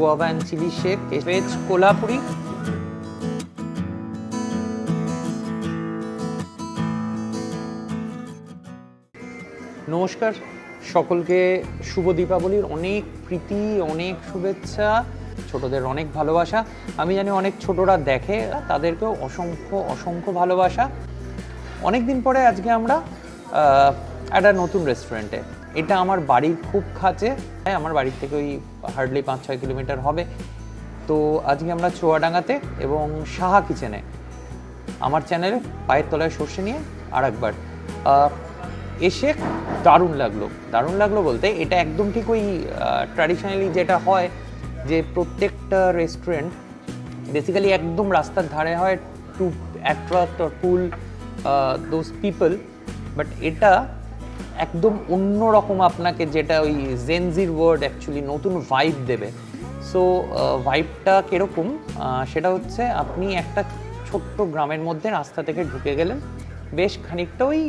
Guava and chilli shake veg Kolhapuri. নমস্কার, সকলকে শুভ দীপাবলির অনেক প্রীতি, অনেক শুভেচ্ছা, ছোটদের অনেক ভালোবাসা। আমি জানি অনেক ছোটরা দেখে, তাদেরকেও অসংখ্য অসংখ্য ভালোবাসা। অনেক দিন পরে আজকে আমরা একটা নতুন রেস্টুরেন্টে এটা আমার বাড়ির খুব কাছে। হ্যাঁ আমার বাড়ির থেকে ওই হার্ডলি পাঁচ ছয় কিলোমিটার হবে। তো আজকে আমরা চুয়াডাঙ্গাতে এবং সাহা কিচেনে আমার চ্যানেলে পায়ের তলায় সর্ষে নিয়ে আর একবার এসে দারুণ লাগল। দারুণ লাগল বলতে এটা একদম ঠিক ওই ট্র্যাডিশনালি যেটা হয় যে প্রত্যেকটা রেস্টুরেন্ট বেসিক্যালি একদম রাস্তার ধারে হয় to attract or pull those people but এটা একদম অন্য রকম আপনাকে যেটা ওই জেনজির ওয়ার্ড অ্যাকচুয়ালি নতুন ভাইব দেবে। সো ভাইবটা কীরকম? সেটা হচ্ছে আপনি একটা ছোট্ট গ্রামের মধ্যে রাস্তা থেকে ঢুকে গেলেন, বেশ খানিকটা ওই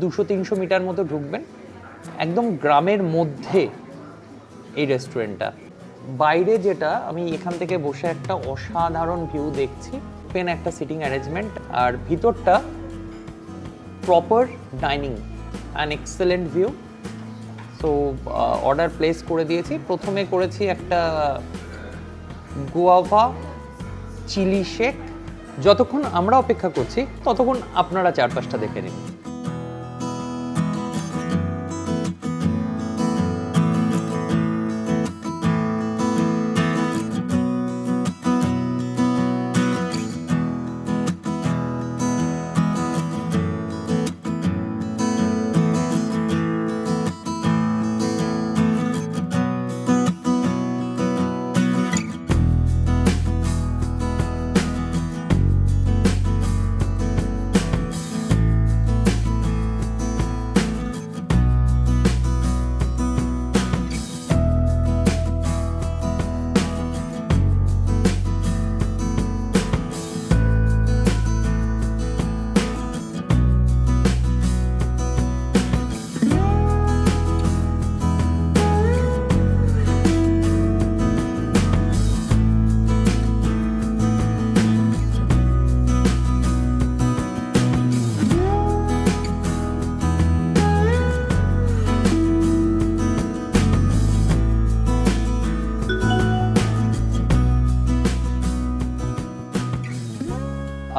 দুশো তিনশো মিটার মতো ঢুকবেন। একদম গ্রামের মধ্যে এই রেস্টুরেন্টটা বাইরে যেটা, আমি এখান থেকে বসে একটা অসাধারণ ভিউ দেখছি। পেন একটা সিটিং অ্যারেঞ্জমেন্ট আর ভিতরটা proper dining and excellent view so order place করে দিয়েছি। প্রথমে করেছি একটা গোয়াভা চিলি শেক। যতক্ষণ আমরা অপেক্ষা করছি, ততক্ষণ আপনারা চারপাশটা দেখে নিন।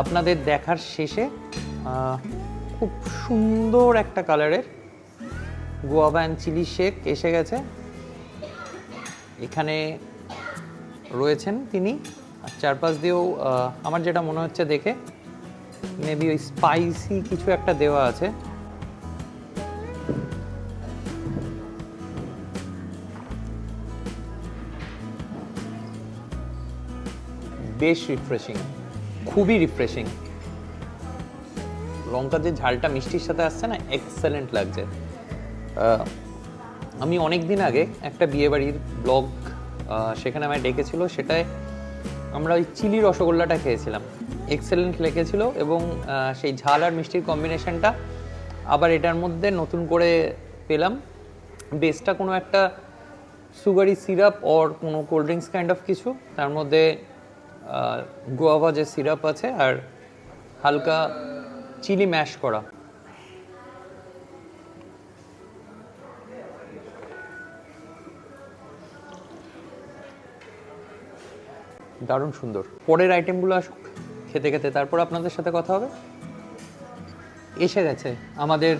আপনাদের দেখার শেষে খুব সুন্দর একটা কালারের গোয়াবা অ্যান্ড চিলি শেক এসে গেছে। এখানে রয়েছেন তিনি। আর চারপাশ দিয়েও আমার যেটা মনে হচ্ছে দেখে মেবি ওই স্পাইসি কিছু একটা দেওয়া আছে। বেশ রিফ্রেশিং খুবই রিফ্রেশিং লঙ্কার যে ঝালটা মিষ্টির সাথে আসছে না এক্সেলেন্ট লাগছে। আমি অনেক দিন আগে একটা বিয়েবাড়ির ব্লগ সেখানে আমায় ডেকেছিল, সেটায় আমরা ওই চিলি রসগোল্লাটা খেয়েছিলাম। এক্সেলেন্ট লেগেছিল এবং সেই ঝাল আর মিষ্টির কম্বিনেশনটা আবার এটার মধ্যে নতুন করে পেলাম। বেসটা কোনো একটা সুগারি সিরাপ অর কোনো কোল্ড ড্রিঙ্কস কাইন্ড অফ কিছু, তার মধ্যে গোয়াভা যে সিরাপ আছে আর হালকা চিলি ম্যাশ করা। দারুণ সুন্দর। পরের আইটেমগুলো আসুক, খেতে খেতে। তারপর আপনাদের সাথে কথা হবে। এসে গেছে আমাদের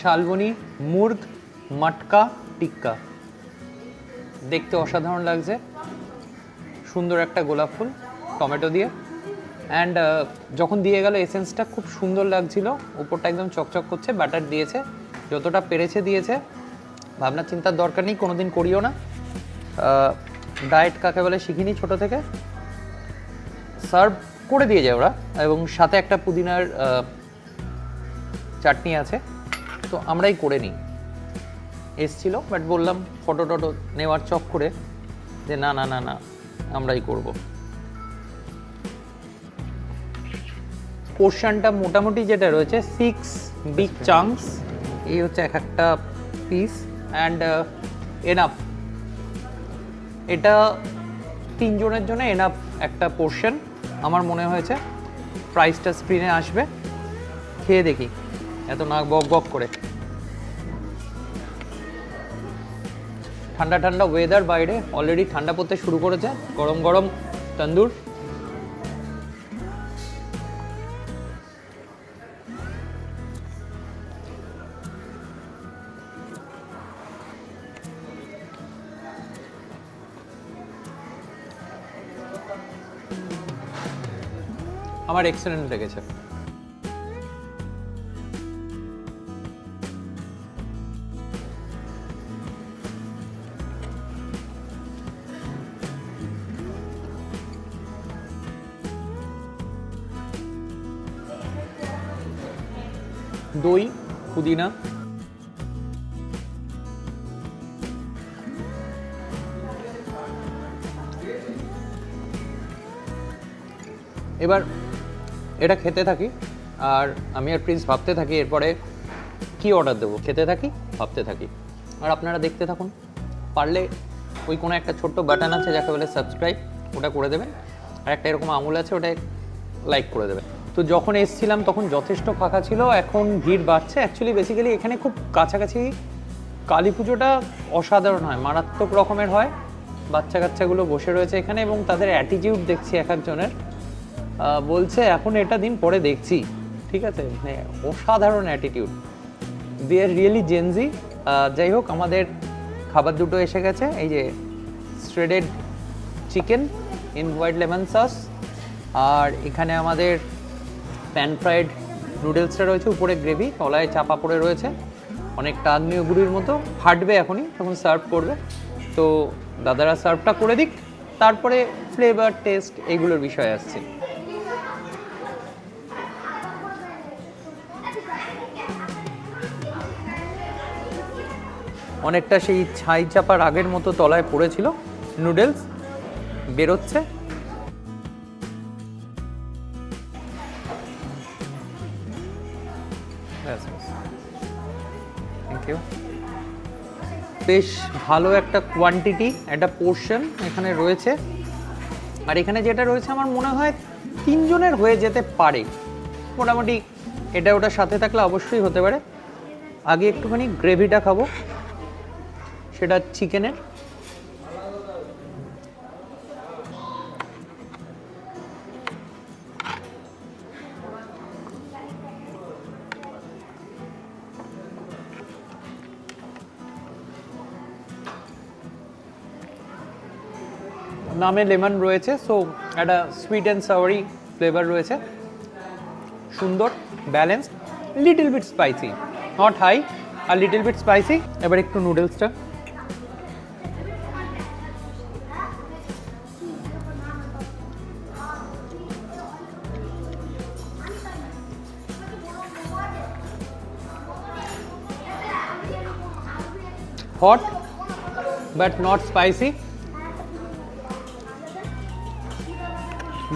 শালবনি মুর্গ মাটকা টিক্কা। দেখতে অসাধারণ লাগছে। সুন্দর একটা গোলাপ ফুল। টমেটো দিয়ে। অ্যান্ড যখন দিয়ে গেল এসেন্সটা খুব সুন্দর লাগছিল। উপরটা একদম চকচক করছে বাটার দিয়েছে। যতটা পেরেছে দিয়েছে। ভাবনা চিন্তার দরকার নেই, কোনোদিন করিও না। ডায়েট কাকে বলে শিখিনি ছোট থেকে। সার্ভ করে দিয়ে যায় ওরা। এবং সাথে একটা পুদিনার চাটনি আছে। তো আমরাই করে নিই। এসছিল বাট বললাম ফটো টটো নেওয়ার চক করে যে না না না না, আমরাই করব। পোর্শনটা মোটামুটি যেটা রয়েছে সিক্স বিগ চাংস এই হচ্ছে এক একটা পিস অ্যান্ড এনাফ এটা তিনজনের জন্য এনাফ একটা পোর্শন আমার মনে হয়েছে প্রাইসটা স্ক্রিনে আসবে। খেয়ে দেখি। এত নাক বক বক করে। ঠান্ডা ঠান্ডা ওয়েদার বাইরে। অলরেডি ঠান্ডা পড়তে শুরু করেছে। গরম গরম তন্দুর। আমার এক্সেলেন্ট লেগেছে। দই পুদিনা। এবার এটা খেতে থাকি, আর আমি আর প্রিন্স ভাবতে থাকি এরপরে কি অর্ডার দেবো? খেতে থাকি, ভাবতে থাকি। আর আপনারা দেখতে থাকুন, পারলে ওই কোনো একটা ছোট্ট বাটন আছে যাকে বলে সাবস্ক্রাইব ওটা করে দেবেন। আর একটা এরকম আঙুল আছে, ওটা লাইক করে দেবেন। তো যখন এসছিলাম তখন যথেষ্ট ফাঁকা ছিল, এখন ভিড় বাড়ছে। অ্যাকচুয়ালি বেসিক্যালি এখানে খুব কাছাকাছি কালী পুজোটা অসাধারণ হয়, মারাত্মক রকমের হয়। বাচ্চা কাচ্চাগুলো বসে রয়েছে এখানে এবং তাদের অ্যাটিটিউড দেখছি এক একজনের বলছে, এখন এটা দিন পরে দেখছি। ঠিক আছে? মানে অসাধারণ attitude they are really Gen Z যাই হোক, আমাদের খাবার দুটো এসে গেছে। এই যে shredded chicken in white lemon sauce আর এখানে আমাদের প্যান ফ্রাইড নুডলসটা রয়েছে উপরে গ্রেভি তলায় চাপা পড়ে রয়েছে। অনেকটা আগ্নেয় গুড়ির মতো। ফাটবে এখনই, তখন সার্ভ করবে। তো দাদারা সার্ভটা করে দিক। তারপরে ফ্লেভার টেস্ট এইগুলোর বিষয় আসছে। অনেকটা সেই ছাই চাপার আগের মতো তলায় পড়েছিল। নুডলস বেরোচ্ছে। থ্যাংক ইউ বেশ ভালো একটা কোয়ান্টিটি একটা পোর্শন এখানে রয়েছে। আর এখানে যেটা রয়েছে আমার মনে হয় তিনজনের হয়ে যেতে পারে। মোটামুটি এটা ওটার সাথে থাকলে অবশ্যই হতে পারে। আগে একটুখানি গ্রেভিটা খাব। সেটা চিকেনের। নামে লেমন রয়েছে সো একটা সুইট অ্যান্ড সাওয়ারি ফ্লেভার রয়েছে। সুন্দর balance little bit spicy not high R little bit spicy এবার একটু নুডলসটা hot, but not spicy.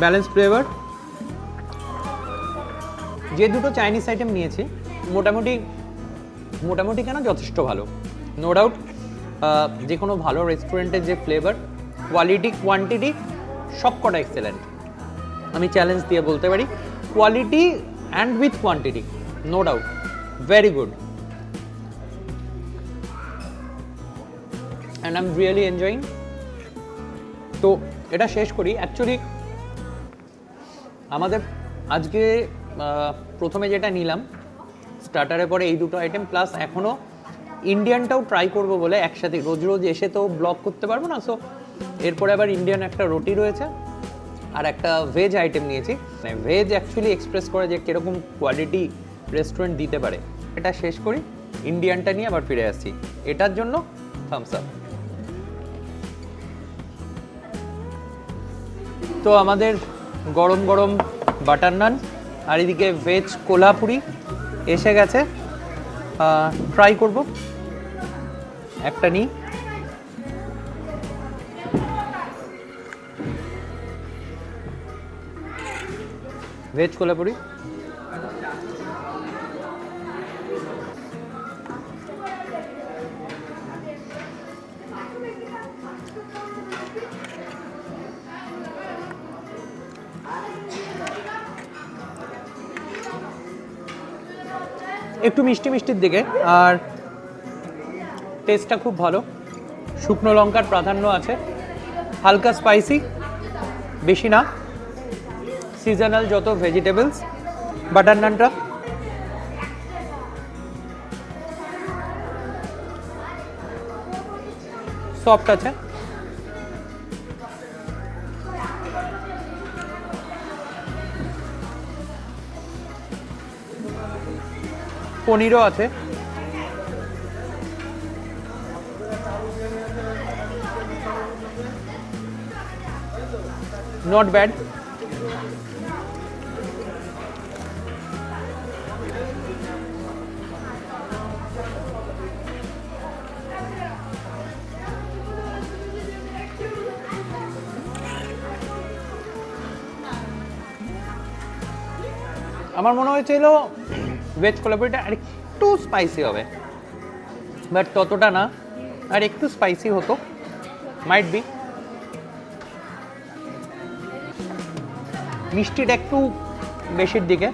Balance flavour যে দুটো চাইনিজ আইটেম নিয়েছি, মোটামুটি মোটামুটি কেন যথেষ্ট ভালো। নো ডাউট যে কোনো ভালো রেস্টুরেন্টের যে ফ্লেভার কোয়ালিটি কোয়ান্টিটি সব কটা এক্সেলেন্ট আমি চ্যালেঞ্জ দিয়ে বলতে পারি quality and with quantity no doubt very good and I am really enjoying তো এটা শেষ করি। অ্যাকচুয়ালি আমাদের আজকে প্রথমে যেটা নিলাম স্টার্টারের পরে এই দুটো আইটেম প্লাস এখনও ইন্ডিয়ানটাও ট্রাই করব বলে একসাথে। রোজ রোজ এসে তো ব্লগ করতে পারব না সো এরপরে আবার ইন্ডিয়ান একটা রুটি রয়েছে আর একটা ভেজ আইটেম নিয়েছি। ভেজ অ্যাকচুয়ালি এক্সপ্রেস করে যে কীরকম কোয়ালিটি রেস্টুরেন্ট দিতে পারে, এটা শেষ করি। ইন্ডিয়ানটা নিয়ে আবার ফিরে আসছি। এটার জন্য থামস আপ তো আমাদের গরম গরম বাটার নান, আর এদিকে ভেজ কোলাপুরি এসে গেছে। ট্রাই করব। একটা নিই। ভেজ কোলাপুরি একটু মিষ্টি মিষ্টির দিকে, আর টেস্টটা খুব ভালো। শুকনো লঙ্কার প্রাধান্য আছে। হালকা স্পাইসি বেশি না। সিজনাল যত ভেজিটেবলস বাটার নানটা সফট আছে। পনিরও আছে। নট ব্যাড আমার মনে হয়েছিল ভেজ কোলাপুরিটা আর একটু স্পাইসি হবে। বাট ততটা না, আর একটু স্পাইসি হতো। মাইট বি মিষ্টিটা একটু বেশির দিকে,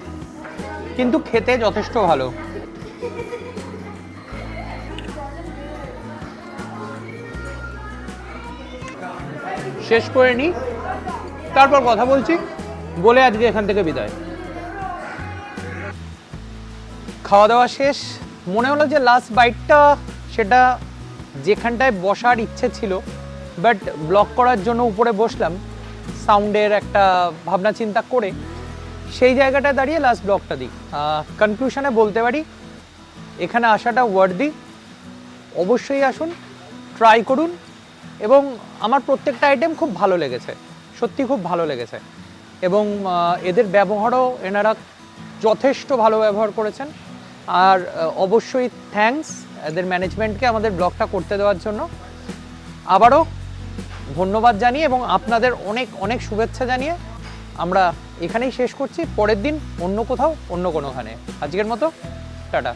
কিন্তু খেতে যথেষ্ট ভালো। শেষ করে নিই তারপর কথা বলছি। বলে আজকে এখান থেকে বিদায়। খাওয়া দাওয়া শেষ। মনে হলো যে লাস্ট বাইটটা সেটা যেখানটায় বসার ইচ্ছে ছিল বাট ব্লক করার জন্য উপরে বসলাম সাউন্ডের একটা ভাবনা চিন্তা করে সেই জায়গাটায় দাঁড়িয়ে লাস্ট ব্লকটা দিই। কনক্লুশনে বলতে পারি, এখানে আসাটা ওয়ার্দি অবশ্যই আসুন ট্রাই করুন, এবং আমার প্রত্যেকটা আইটেম খুব ভালো লেগেছে, সত্যি খুব ভালো লেগেছে। এবং এদের ব্যবহারও এনারা যথেষ্ট ভালো ব্যবহার করেছেন। আর অবশ্যই থ্যাংকস এদের ম্যানেজমেন্টকে আমাদের ব্লগটা করতে দেওয়ার জন্য। আবারও ধন্যবাদ জানিয়ে এবং আপনাদের অনেক অনেক শুভেচ্ছা জানিয়ে আমরা এখানেই শেষ করছি। পরের দিন অন্য কোথাও, অন্য কোনোখানে। আজকের মতো, টাটা।